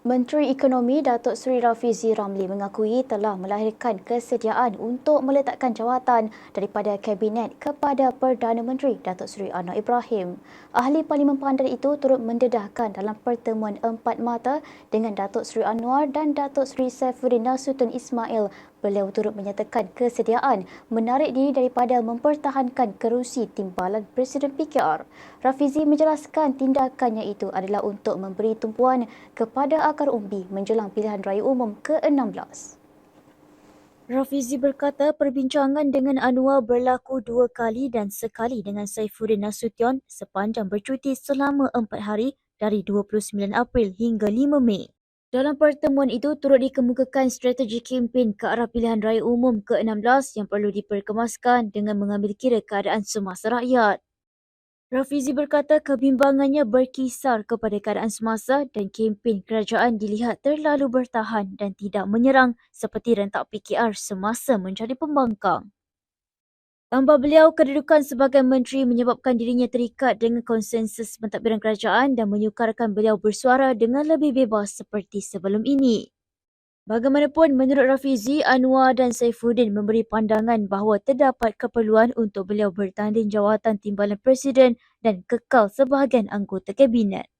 Menteri Ekonomi Datuk Seri Rafizi Ramli mengakui telah melahirkan kesediaan untuk meletakkan jawatan daripada Kabinet kepada Perdana Menteri Datuk Seri Anwar Ibrahim. Ahli Parlimen Pandan itu turut mendedahkan dalam pertemuan empat mata dengan Datuk Seri Anwar dan Datuk Seri Saifuddin Nasution Ismail Beliau turut menyatakan kesediaan menarik diri daripada mempertahankan kerusi timbalan Presiden PKR. Rafizi menjelaskan tindakannya itu adalah untuk memberi tumpuan kepada akar umbi menjelang pilihan raya umum ke-16. Rafizi berkata perbincangan dengan Anwar berlaku dua kali dan sekali dengan Saifuddin Nasution sepanjang bercuti selama empat hari dari 29 April hingga 5 Mei. Dalam pertemuan itu turut dikemukakan strategi kempen ke arah pilihan raya umum ke-16 yang perlu diperkemaskan dengan mengambil kira keadaan semasa rakyat. Rafizi berkata kebimbangannya berkisar kepada keadaan semasa dan kempen kerajaan dilihat terlalu bertahan dan tidak menyerang seperti rentak PKR semasa menjadi pembangkang. Tambah beliau, kedudukan sebagai menteri menyebabkan dirinya terikat dengan konsensus pentadbiran kerajaan dan menyukarkan beliau bersuara dengan lebih bebas seperti sebelum ini. Bagaimanapun, menurut Rafizi, Anwar dan Saifuddin memberi pandangan bahawa terdapat keperluan untuk beliau bertanding jawatan timbalan presiden dan kekal sebahagian anggota kabinet.